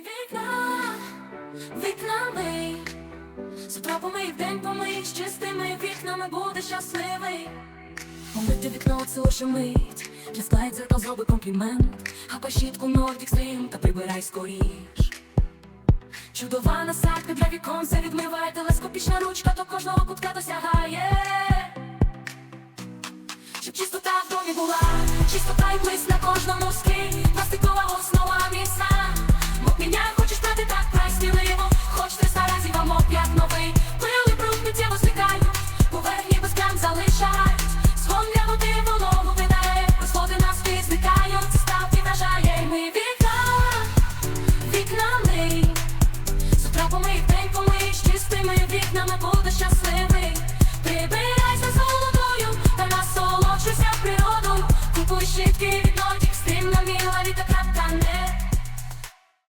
вікна, вікна мий Завтра помий, з чистими вікнами буде щасливий. Помити вікно це лише мить. Для скла дзеркал зроби комплімент. Хапай щітку Nordic Slim та прибирай скоріш. Чудова насадка для вікон все відмиває Телескопічна ручка до кожного кутка досягає. Щоб чистота в домі була, чистота і блиск на кожному склі Пластикова вікна З Завтра помий, день помий, чистими вікнами буде щасливий. Прибирайся золотою та насолоджуйся природою. Купуй щітки від